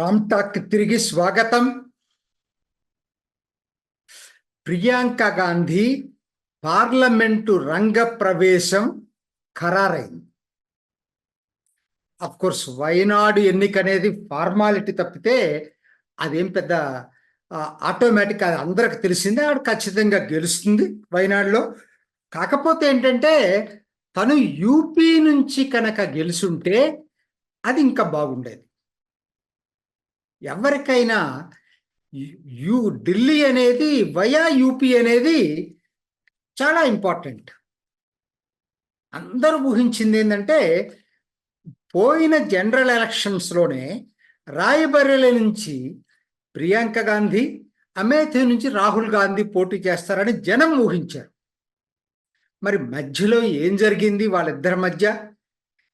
రామ్టాక్ తిరిగి స్వాగతం. ప్రియాంక గాంధీ పార్లమెంటు రంగ ప్రవేశం ఖరారైంది. కోర్స్ వైనాడు ఎన్నిక అనేది ఫార్మాలిటీ తప్పితే అదేం పెద్ద ఆటోమేటిక్ అది అందరికి తెలిసిందే ఆవిడ ఖచ్చితంగా గెలుస్తుంది వైనాడులో కాకపోతే ఏంటంటే తను యూపీ నుంచి కనుక గెలుచుంటే అది ఇంకా బాగుండేది. ఎవరికైనా యూ ఢిల్లీ అనేది వయా యూపీ అనేది చాలా ఇంపార్టెంట్ అందరూ ఊహించింది ఏంటంటే పోయిన జనరల్ ఎలక్షన్స్లోనే రాయబరేలీ నుంచి ప్రియాంక గాంధీ అమేథీ నుంచి రాహుల్ గాంధీ పోటీ చేస్తారని జనం ఊహించారు. మరి మధ్యలో ఏం జరిగింది వాళ్ళిద్దరి మధ్య?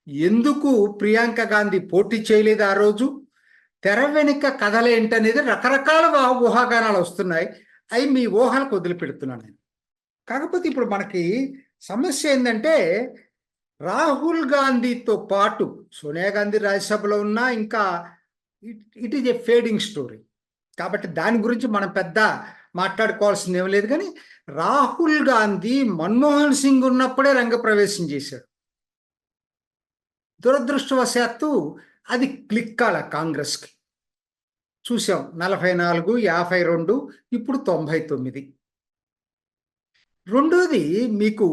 ఎందుకు ప్రియాంక గాంధీ పోటీ చేయలేదు ఆ రోజు? తెర వెనుక కథలేంటనేది రకరకాల ఊహాగానాలు వస్తున్నాయి. అవి మీ ఊహలకు వదిలిపెడుతున్నాను నేను. కాకపోతే ఇప్పుడు మనకి సమస్య ఏంటంటే రాహుల్ గాంధీతో పాటు సోనియా గాంధీ రాజ్యసభలో ఉన్నా ఇంకా it is a fading story కాబట్టి దాని గురించి మనం పెద్ద మాట్లాడుకోవాల్సింది ఏం లేదు కానీ రాహుల్ గాంధీ మన్మోహన్ సింగ్ ఉన్నప్పుడే రంగప్రవేశం చేశాడు. దురదృష్టవశాత్తు అది క్లిక్ కాల కాంగ్రెస్కి. చూసాం నలభై నాలుగు యాభై రెండు ఇప్పుడు తొంభై తొమ్మిది. రెండోది మీకు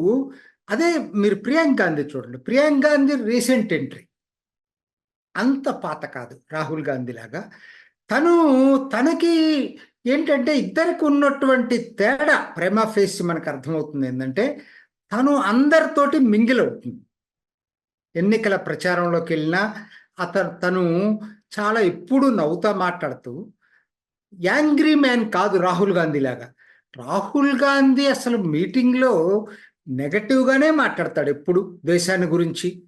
అదే మీరు ప్రియాంక్ గాంధీ చూడండి. Priyank Gandhi recent entry. అంత పాత కాదు రాహుల్ గాంధీ లాగా. తను తనకి ఏంటంటే ఇద్దరికి ఉన్నటువంటి తేడా ప్రేమ ఫేస్ మనకు అర్థమవుతుంది ఏంటంటే తను అందరితోటి మింగిల్ అవుతుంది. ఎన్నికల ప్రచారంలోకి వెళ్ళినా అతను తను చాలా ఎప్పుడు నవ్వుతా మాట్లాడుతూ యాంగ్రీ మ్యాన్ కాదు రాహుల్ గాంధీ లాగా. రాహుల్ గాంధీ అసలు మీటింగ్లో నెగటివ్గానే మాట్లాడతాడు ఎప్పుడు. దేశాన్ని గురించి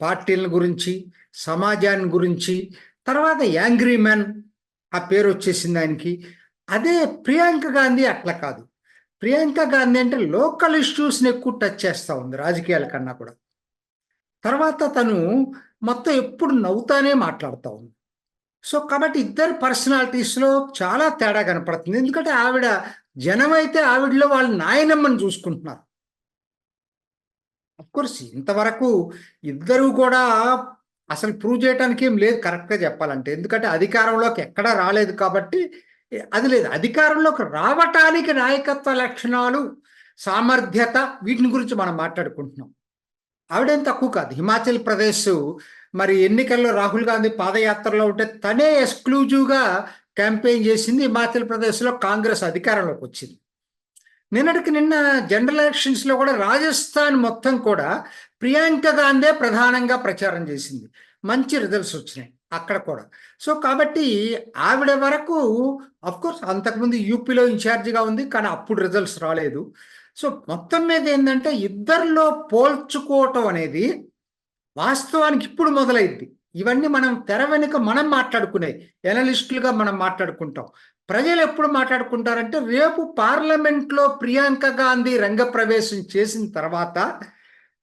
పార్టీల గురించి సమాజాన్ని గురించి. తర్వాత యాంగ్రీ మ్యాన్ ఆ పేరు వచ్చేసింది ఆయనకి. అదే ప్రియాంక గాంధీ అట్లా కాదు. ప్రియాంక గాంధీ అంటే లోకల్ ఇష్యూస్ని ఎక్కువ టచ్ చేస్తూ ఉంది రాజకీయాల కన్నా కూడా. తర్వాత తను మొత్తం ఎప్పుడు నవ్వుతానే మాట్లాడుతూ ఉంది. సో కాబట్టి ఇద్దరు పర్సనాలిటీస్లో చాలా తేడా కనపడుతుంది. ఎందుకంటే ఆవిడ జనం అయితే ఆవిడలో వాళ్ళ నాయనమ్మని చూసుకుంటున్నారు. కోర్స్ ఇంతవరకు ఇద్దరు కూడా అసలు ప్రూవ్ చేయడానికి ఏం లేదు కరెక్ట్గా చెప్పాలంటే. ఎందుకంటే అధికారంలోకి ఎక్కడా రాలేదు కాబట్టి అది లేదు. అధికారంలోకి రావటానికి నాయకత్వ లక్షణాలు సామర్థ్యత వీటిని గురించి మనం మాట్లాడుకుంటున్నాం. ఆవిడేం తక్కువ కాదు. హిమాచల్ ప్రదేశ్ మరి ఎన్నికల్లో రాహుల్ గాంధీ పాదయాత్రలో ఉంటే తనే ఎక్స్క్లూజివ్గా క్యాంపెయిన్ చేసింది హిమాచల్ ప్రదేశ్లో కాంగ్రెస్ అధికారంలోకి వచ్చింది. నిన్నటికి నిన్న జనరల్ ఎలక్షన్స్లో కూడా రాజస్థాన్ మొత్తం కూడా ప్రియాంక గాంధీ ప్రధానంగా ప్రచారం చేసింది. మంచి రిజల్ట్స్ వచ్చినాయి. అక్కడ కూడా. సో కాబట్టి ఆవిడ వరకు కోర్స్ అంతకుముందు యూపీలో ఇన్ఛార్జిగా ఉంది కానీ అప్పుడు రిజల్ట్స్ రాలేదు. సో మొత్తం మీద ఏంటంటే ఇద్దరిలో పోల్చుకోవటం అనేది వాస్తవానికి ఇప్పుడు మొదలైంది. ఇవన్నీ మనం తెర వెనుక మనం మాట్లాడుకునేవి ఎనలిస్టులుగా మనం మాట్లాడుకుంటాం. ప్రజలు ఎప్పుడు మాట్లాడుకుంటారంటే రేపు పార్లమెంట్లో ప్రియాంక గాంధీ రంగప్రవేశం చేసిన తర్వాత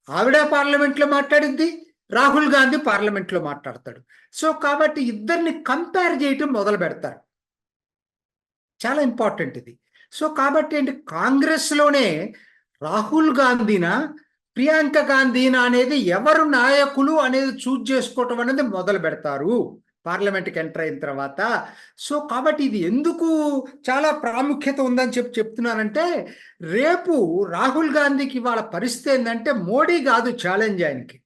ఆవిడే పార్లమెంట్లో మాట్లాడిద్ది రాహుల్ గాంధీ పార్లమెంట్లో మాట్లాడతాడు. సో కాబట్టి ఇద్దరిని కంపేర్ చేయటం మొదలు పెడతారు. చాలా ఇంపార్టెంట్ ఇది. సో కాబట్టి ఏంటి? కాంగ్రెస్లోనే రాహుల్ గాంధీనా ప్రియాంక గాంధీనా అనేది ఎవరు నాయకులు అనేది చూజ్ చేసుకోవటం అనేది మొదలు పెడతారు. పార్లమెంట్కి ఎంటర్ అయిన తర్వాత. సో కాబట్టి ఇది ఎందుకు చాలా ప్రాముఖ్యత ఉందని చెప్పి చెప్తున్నానంటే రేపు రాహుల్ గాంధీకి వాళ్ళ పరిస్థితి ఏంటంటే మోడీ కాదు ఛాలెంజ్ ఆయనకి.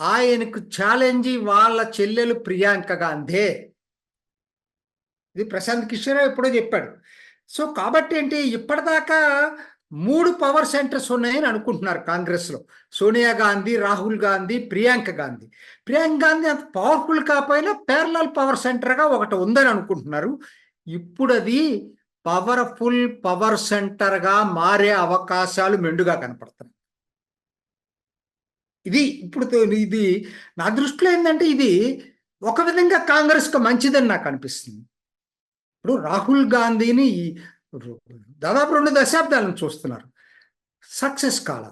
ఆయనకు ఛాలెంజ్ వాళ్ళ చెల్లెలు ప్రియాంక గాంధీ. ఇది ప్రశాంత్ కిషోర్ ఎప్పుడో చెప్పాడు. సో కాబట్టి ఏంటి ఇప్పటిదాకా మూడు పవర్ సెంటర్స్ ఉన్నాయని అనుకుంటున్నారు కాంగ్రెస్లో సోనియా గాంధీ రాహుల్ గాంధీ ప్రియాంక గాంధీ. ప్రియాంక గాంధీ అంత పవర్ఫుల్ కాకపోయినా పేర్లల్ పవర్ సెంటర్గా ఒకటి ఉందని అనుకుంటున్నారు. ఇప్పుడు అది పవర్ఫుల్ పవర్ సెంటర్గా మారే అవకాశాలు మెండుగా కనపడుతున్నాయి. ఇది ఇప్పుడు ఇది నా దృష్టిలో ఏంటంటే ఇది ఒక విధంగా కాంగ్రెస్కి మంచిదని నాకు అనిపిస్తుంది. ఇప్పుడు రాహుల్ గాంధీని దాదాపు రెండు దశాబ్దాలను చూస్తున్నారు. సక్సెస్ కాల.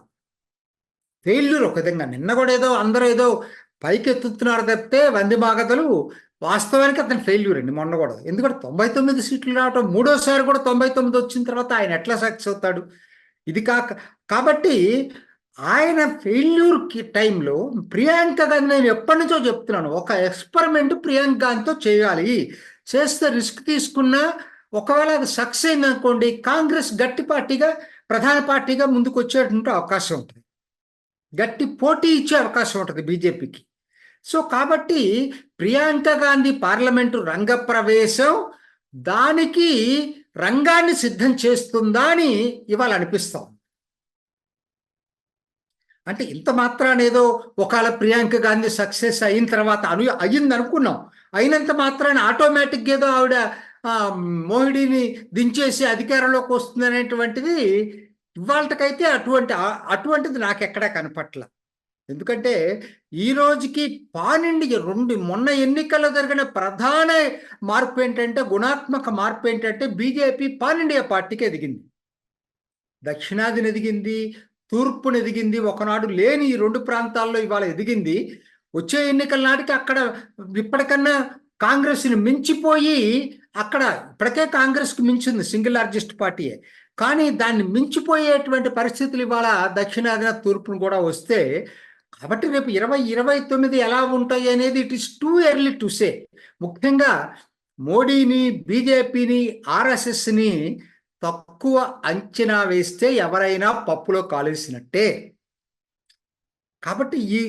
ఫెయిల్యూర్ ఒక విధంగా. నిన్న కూడా ఏదో అందరూ ఏదో పైకి ఎత్తుతున్నారు తప్పితే వంది మాగతలు వాస్తవానికి అతను ఫెయిల్యూర్ అండి. మొన్న కూడా. ఎందుకంటే తొంభై తొమ్మిది సీట్లు రావటం మూడోసారి కూడా తొంభై తొమ్మిది వచ్చిన తర్వాత ఆయన ఎట్లా సక్సెస్ అవుతాడు? ఇది కాక కాబట్టి ఆయన ఫెయిల్యూర్ టైంలో ప్రియాంక గాంధీ నేను ఎప్పటి నుంచో చెప్తున్నాను. ఒక ఎక్స్పెరిమెంట్ ప్రియాంక గాంధీతో చేయాలి. చేస్తే రిస్క్ తీసుకున్నా ఒకవేళ అది సక్సెస్ అయిందనుకోండి కాంగ్రెస్ గట్టి పార్టీగా ప్రధాన పార్టీగా ముందుకు వచ్చేటువంటి అవకాశం ఉంటుంది. గట్టి పోటీ ఇచ్చే అవకాశం ఉంటుంది బీజేపీకి. సో కాబట్టి ప్రియాంక గాంధీ పార్లమెంటు రంగ ప్రవేశం దానికి రంగాన్ని సిద్ధం చేస్తుందా అని ఇవాళ అనిపిస్తాం అంటే ఇంత మాత్రాన ఏదో ఒకవేళ ప్రియాంక గాంధీ సక్సెస్ అయిన తర్వాత అను అయ్యింది అనుకున్నాం అయినంత మాత్రాన ఆటోమేటిక్ ఏదో ఆవిడ మోహిడీని మోహిడిని దించేసి అధికారంలోకి వస్తుంది అనేటువంటిది ఇవాళకైతే అటువంటి అటువంటిది నాకు ఎక్కడా కనపట్ల. ఎందుకంటే ఈ రోజుకి పానిండి రెండు మొన్న ఎన్నికల్లో జరిగిన ప్రధాన మార్పు ఏంటంటే గుణాత్మక మార్పు ఏంటంటే బీజేపీ పానిండియా పార్టీకి ఎదిగింది. దక్షిణాదిని ఎదిగింది తూర్పును ఎదిగింది ఒకనాడు లేని ఈ రెండు ప్రాంతాల్లో ఇవాళ ఎదిగింది. వచ్చే ఎన్నికల నాటికి అక్కడ ఇప్పటికన్నా కాంగ్రెస్ని మించిపోయి అక్కడ ఇప్పటికే కాంగ్రెస్కి మించింది సింగిల్ లార్జెస్ట్ పార్టీయే. కానీ దాన్ని మించిపోయేటువంటి పరిస్థితులు ఇవాళ దక్షిణాదిన తూర్పును కూడా వస్తే కాబట్టి రేపు ఇరవై ఇరవై తొమ్మిది ఎలా ఉంటాయి అనేది it is too early to say. ముఖ్యంగా మోడీని బీజేపీని ఆర్ఎస్ఎస్ని తక్కువ అంచనా వేస్తే ఎవరైనా పప్పులో కాలేసినట్టే. కాబట్టి ఈ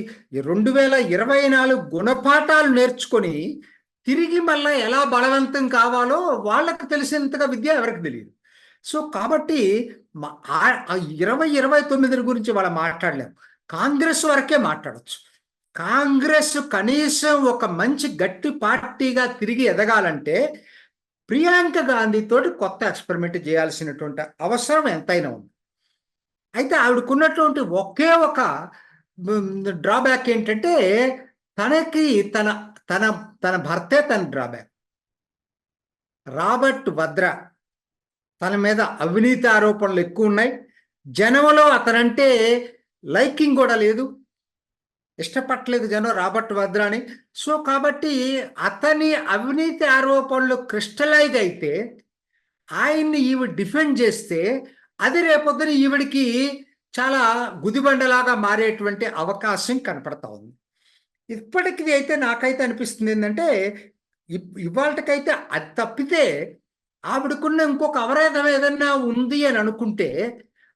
రెండు వేల ఇరవై నాలుగు గుణపాఠాలు నేర్చుకొని తిరిగి మళ్ళా ఎలా బలవంతం కావాలో వాళ్ళకి తెలిసినంతగా విద్య ఎవరికి తెలియదు. సో కాబట్టి ఇరవై ఇరవై తొమ్మిది గురించి వాళ్ళు మాట్లాడలేము. కాంగ్రెస్ వరకే మాట్లాడచ్చు. కాంగ్రెస్ కనీసం ఒక మంచి గట్టి పార్టీగా తిరిగి ఎదగాలంటే ప్రియాంక గాంధీతోటి కొత్త ఎక్స్పెరిమెంట్ చేయాల్సినటువంటి అవసరం ఎంతైనా ఉంది. అయితే ఆవిడకున్నటువంటి ఒకే ఒక డ్రాబ్యాక్ ఏంటంటే తనకి తన తన తన భర్తే తన డ్రాబ్యాక్. రాబర్ట్ భద్ర తన మీద అవినీతి ఆరోపణలు ఎక్కువ ఉన్నాయి జనంలో అతనంటే లైకింగ్ కూడా లేదు. ఇష్టపట్టలేదు జనం రాబర్ట్ వద్రాని. సో కాబట్టి అతని అవినీతి ఆరోపణలు క్రిస్టలైజ్ అయితే ఆయన్ని ఈవిడ డిఫెండ్ చేస్తే అది రేపొద్దున ఈవిడికి చాలా గుదిబండలాగా మారేటువంటి అవకాశం కనపడతా ఉంది. ఇప్పటికి అయితే నాకైతే అనిపిస్తుంది ఏంటంటే ఇవాళకైతే అది తప్పితే ఆవిడకున్న ఇంకొక అవరోధం ఏదన్నా ఉంది అని అనుకుంటే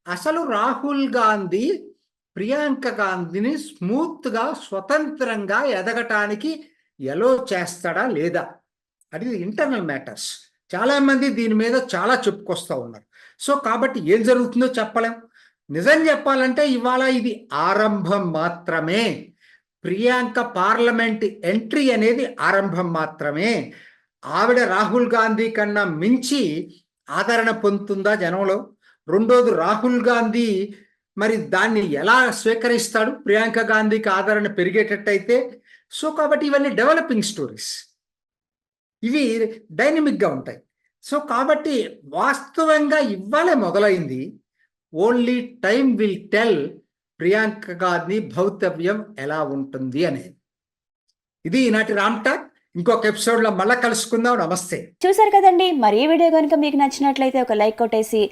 అసలు రాహుల్ గాంధీ ప్రియాంక గాంధీని స్మూత్గా స్వతంత్రంగా ఎదగటానికి ఎలో చేస్తాడా లేదా? అది ఇంటర్నల్ మ్యాటర్స్ చాలామంది దీని మీద చాలా చెప్పుకొస్తూ ఉన్నారు. సో కాబట్టి ఏం జరుగుతుందో చెప్పలేం. నిజం చెప్పాలంటే ఇవాళ ఇది ఆరంభం మాత్రమే. ప్రియాంక పార్లమెంట్ ఎంట్రీ అనేది ఆరంభం మాత్రమే. ఆవిడ రాహుల్ గాంధీ కన్నా మించి ఆదరణ పొందుతుందా జనంలో? రెండోది రాహుల్ గాంధీ మరి దాన్ని ఎలా స్వీకరిస్తాడు? ప్రియాంక గాంధీకి ఆదరణ పెరిగేటట్టయితే సో కాబట్టి ఇవన్నీ డెవలపింగ్ స్టోరీస్ ఇవి డైనమిక్గా ఉంటాయి. సో కాబట్టి వాస్తవంగా ఇవ్వాలే మొదలైంది. Only time will tell Priyanka Gandhi భౌతవ్యం ఎలా ఉంటుంది అనేది. ఇది ఈనాటి రామ్ టాక్. ఇంకొక ఎపిసోడ్లో మళ్ళీ కలుసుకుందాం. నమస్తే. చూసారు కదండి. మరి ఈ వీడియో కనుక మీకు నచ్చినట్లయితే ఒక లైక్ కొట్టేసి